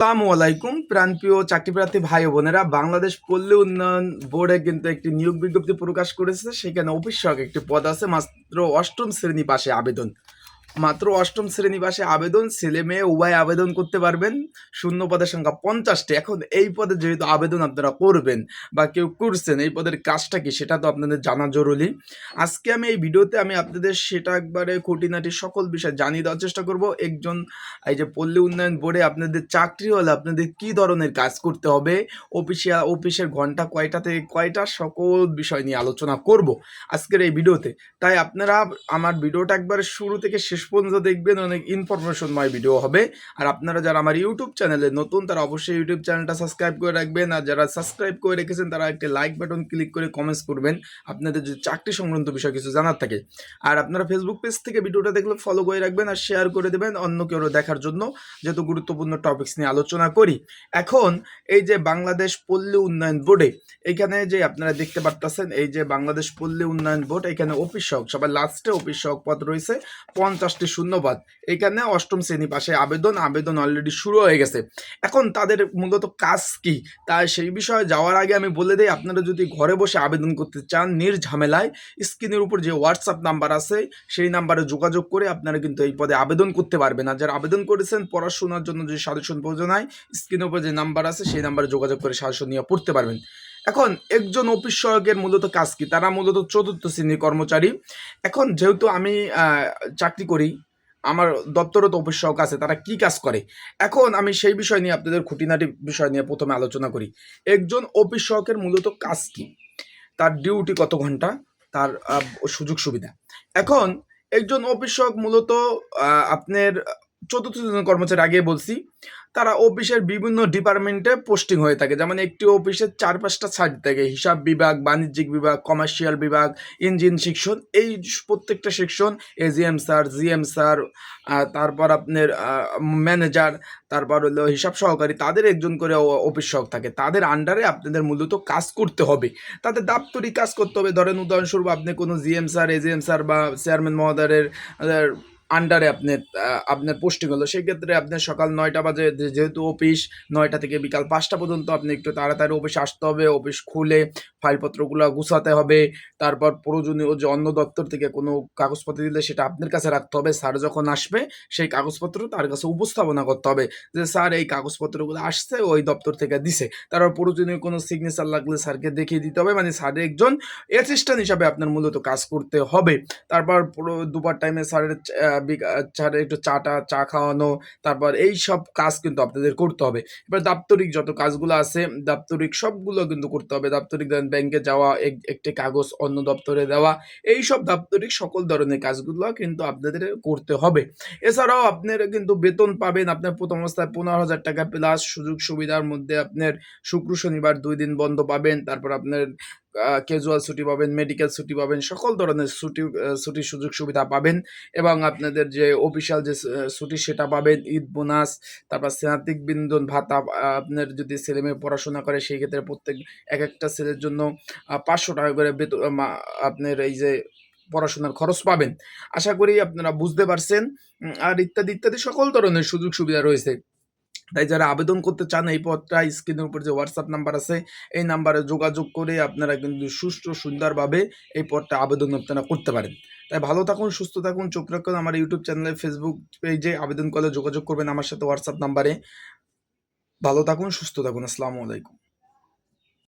আসসালামু আলাইকুম, প্রাণপ্রিয় চাকরিপ্রার্থী ভাই বোনেরা। বাংলাদেশ পল্লী উন্নয়ন বোর্ডে কিন্তু একটি নিয়োগ বিজ্ঞপ্তি প্রকাশ করেছে। সেখানে অফিস একটি পদ আছে, মাত্র অষ্টম শ্রেণি পাশে আবেদন। মাত্র অষ্টম শ্রেণি পাশে আবেদন, ছেলে মেয়ে উভয় আবেদন করতে পারবেন। শূন্য পদের সংখ্যা পঞ্চাশটি। এখন এই পদে যেহেতু আবেদন আপনারা করবেন বা কেউ করছেন, এই পদের কাজটা কি সেটা তো আপনাদের জানা জরুরি। আজকে আমি এই ভিডিওতে আমি আপনাদের সেটা একবারে খুঁটিনাটি সকল বিষয় জানিয়ে দেওয়ার চেষ্টা করব। একজন, এই যে পল্লী উন্নয়ন বোর্ডে আপনাদের চাকরি হলে আপনাদের কি ধরনের কাজ করতে হবে, অফিসিয়া, অফিসের ঘণ্টা কয়টা থেকে কয়টা, সকল বিষয় নিয়ে আলোচনা করব আজকের এই ভিডিওতে। তাই আপনারা আমার ভিডিওটা একবার শুরু থেকে শেষ পর্যন্ত দেখবেন, অনেক ইনফরমেশনময় ভিডিও হবে। আর আপনারা যারা আমার ইউটিউব চ্যানেলে নতুন, তারা অবশ্যই ইউটিউব চ্যানেলটা সাবস্ক্রাইব করে রাখবেন। আর যারা সাবস্ক্রাইব করে রেখেছেন, তারা একটি লাইক বাটন ক্লিক করে কমেন্টস করবেন। আপনাদের যদি চাকরি সংক্রান্ত বিষয় কিছু জানার থাকে। আর আপনারা ফেসবুক পেজ থেকে ভিডিওটা দেখলে ফলো করে রাখবেন আর শেয়ার করে দেবেন অন্য কেউ দেখার জন্য, যেহেতু গুরুত্বপূর্ণ টপিকস নিয়ে আলোচনা করি। এখন এই যে বাংলাদেশ পল্লী উন্নয়ন বোর্ডে, এখানে যে আপনারা দেখতে পারতেছেন, এই যে বাংলাদেশ পল্লী উন্নয়ন বোর্ড, এখানে অফিস সহক, সবার লাস্টে অফিস সহক পদ রয়েছে পঞ্চাশটি শূন্যপদ এখানে অষ্টম শ্রেণি পাশে আবেদন আবেদন অলরেডি শুরু হয়ে গেছে। এখন তাদের মূলত কাজ কি? তাই সেই বিষয়ে যাওয়ার আগে আমি বলে দিই, আপনারা যদি ঘরে বসে আবেদন করতে চান নির্ঝামেলায় স্ক্রিনের উপর যে হোয়াটসঅ্যাপ নাম্বার আছে, সেই নাম্বারে যোগাযোগ করে আপনারা কিন্তু এই পদে আবেদন করতে পারবেন। আর যারা আবেদন করেছেন, পড়াশোনার জন্য যে সাজেশন প্রয়োজন হয়, স্ক্রিনের উপর যে নাম্বার আছে, সেই নাম্বারে যোগাযোগ করে সাজেশন নিয়ে পড়তে পারবেন। এখন একজন অফিস সহায়কের মূলত কাজ কি? তারা মূলত চতুর্থ শ্রেণির কর্মচারী। এখন যেহেতু আমি চাকরি করি, আমার দপ্তরত অফিস সহক আছে, তারা কি কাজ করে? এখন আমি সেই বিষয় নিয়ে আপনাদের খুঁটিনাটি বিষয় নিয়ে প্রথমে আলোচনা করি। একজন অফিস সহকের মূলত কাজ কি? তার ডিউটি কত ঘণ্টা? তার সুযোগ সুবিধা। এখন একজন অফিস সহক মূলত আপনার চতুর্থ শ্রেণির কর্মচারী আগে বলছি, তারা অফিসের বিভিন্ন ডিপার্টমেন্টে পোস্টিং হয়ে থাকে। যেমন একটি অফিসের চার পাঁচটা সাইড থাকে। হিসাব বিভাগ, বাণিজ্যিক বিভাগ কমার্শিয়াল বিভাগ ইঞ্জিন সেকশন এই প্রত্যেকটা section AGM sir GM sir তারপর আপনার ম্যানেজার তারপর হলো হিসাব সহকারী, তাদের একজন করে অফিস সহক থাকে। তাদের আন্ডারে আপনাদের মূলত কাজ করতে হবে। তাদের দাপ্তরিক কাজ করতে হবে। ধরেন উদাহরণস্বরূপ আপনি কোনো জিএম স্যার এজিএম স্যার বা চেয়ারম্যান মহোদয়ের আন্ডারে আপনি আপনার পোস্টিং হলো সেই ক্ষেত্রে আপনার সকাল নয়টা বাজে, যেহেতু অফিস নয়টা থেকে বিকাল পাঁচটা পর্যন্ত আপনি একটু তাড়াতাড়ি অফিসে আসতে হবে অফিস খুলে ফাইলপত্রগুলো গুছাতে হবে, তারপর প্রয়োজনীয় যে অন্য দপ্তর থেকে কোনো কাগজপত্র দিলে সেটা আপনার কাছে রাখতে হবে, স্যার যখন আসবে, সেই কাগজপত্র তার কাছে উপস্থাপনা করতে হবে, যে স্যার এই কাগজপত্রগুলো আসছে, ওই দপ্তর থেকে দিছে, তারপর প্রয়োজনীয় কোনো সিগনেচার লাগলে স্যারকে দেখিয়ে দিতে হবে মানে স্যারের একজন অ্যাসিস্ট্যান্ট হিসাবে আপনার মূলত কাজ করতে হবে, তারপর পুরো দুবার টাইমে স্যারের আহ, বিকা- স্যারের একটু চাটা চা খাওয়ানো তারপর এই সব কাজ কিন্তু আপনাদের করতে হবে। এবার দাপ্তরিক যত কাজগুলো আছে দাপ্তরিক সবগুলো কিন্তু করতে হবে। দাপ্তরিক ব্যাংকে যাওয়া এক- একটি কাগজ অন্য দপ্তরে দেওয়া এই সব দাপ্তরিক সকল ধরনের কাজগুলো কিন্তু আপনাদের করতে হবে। এছাড়াও আপনারা কিন্তু বেতন পাবেন আপনার প্রথম অবস্থায় পনেরো হাজার টাকা প্লাস সুযোগ সুবিধার মধ্যে আপনার শুক্র শনিবার দুই দিন বন্ধ পাবেন তারপর আপনার ক্যাজুয়াল ছুটি পাবেন মেডিকেল ছুটি পাবেন, সকল ধরনের ছুটি ছুটির সুযোগ সুবিধা পাবেন এবং আপনাদের যে অফিসিয়াল যে ছুটি সেটা পাবেন, ঈদ, বোনাস, তারপর স্নাতিক বিনোদন ভাতা আপনার যদি ছেলে মেয়ে পড়াশোনা করে সেই ক্ষেত্রে প্রত্যেক এক একটা ছেলের জন্য পাঁচশো টাকা করে বেতন আপনার এই যে পড়াশোনার খরচ পাবেন। আশা করি আপনারা বুঝতে পারছেন আর ইত্যাদি ইত্যাদি সকল ধরনের সুযোগ সুবিধা রয়েছে। তাই যারা আবেদন করতে চান এই পদটা স্ক্রিনের উপর যে হোয়াটসঅ্যাপ নাম্বার আছে, এই নাম্বারে যোগাযোগ করে আপনারা কিন্তু সুষ্ঠু, সুন্দরভাবে এই পথটা আবেদন আপনারা করতে পারেন। তাই ভালো থাকুন, সুস্থ থাকুন, চোখ রাখুন। আমার ইউটিউব চ্যানেলে ফেসবুক পেজে আবেদন করলে যোগাযোগ করবেন আমার সাথে হোয়াটসঅ্যাপ নাম্বারে ভালো থাকুন, সুস্থ থাকুন। আসসালামু আলাইকুম।